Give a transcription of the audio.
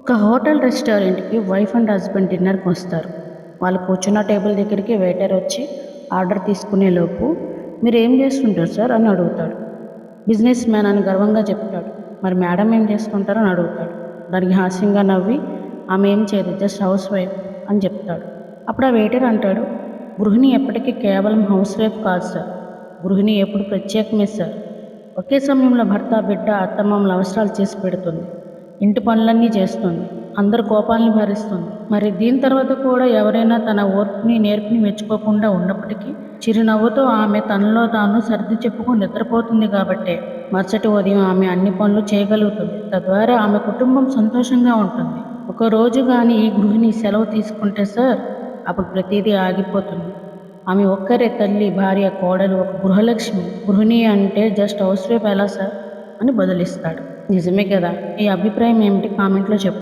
ఒక హోటల్ రెస్టారెంట్కి wife and husband డిన్నర్కి వస్తారు. వాళ్ళు కూర్చున్న టేబుల్ దగ్గరికి వెయిటర్ వచ్చి ఆర్డర్ తీసుకునే లోపు మీరు ఏం చేస్తుంటారు సార్? అని అడుగుతాడు. బిజినెస్ మ్యాన్ అని గర్వంగా చెప్తాడు. మరి మేడం ఏం చేసుకుంటారు అని అడుగుతాడు. దానికి హాస్యంగా నవ్వి ఆమె ఏం చేయదు జస్ట్ హౌస్ వైఫ్ అని చెప్తాడు. అప్పుడు ఆ వెయిటర్ అంటాడు గృహిణి ఎప్పటికీ కేవలం హౌస్ వైఫ్ కాదు సార్. గృహిణి ఎప్పుడు ప్రత్యేకమే సార్. ఒకే సమయంలో భర్త బిడ్డ అత్తమామల అవసరాలు చేసి పెడుతుంది. ఇంటి పనులన్నీ చేస్తుంది. అందరి కోపాలని భరిస్తుంది. మరి దీని తర్వాత కూడా ఎవరైనా తన ఓర్పుని నేర్పుని మెచ్చుకోకుండా ఉన్నప్పటికీ చిరునవ్వుతో ఆమె తనలో తాను సర్ది చెప్పుకొని నిద్రపోతుంది కాబట్టే మరుసటి ఉదయం ఆమె అన్ని పనులు చేయగలుగుతుంది. తద్వారా ఆమె కుటుంబం సంతోషంగా ఉంటుంది. ఒక రోజు కానీ ఈ గృహిణి సెలవు తీసుకుంటే సార్ అప్పుడు ప్రతిదీ ఆగిపోతుంది. ఆమె ఒక్కరే తల్లి భార్య కోడలు ఒక గృహలక్ష్మి. గృహిణి అంటే జస్ట్ హౌస్ వైఫ్ ఎలా సార్? అని బదులిస్తాడు. నిజమే కదా? ఈ అభిప్రాయం ఏమిటి? కామెంట్లో చెప్పు.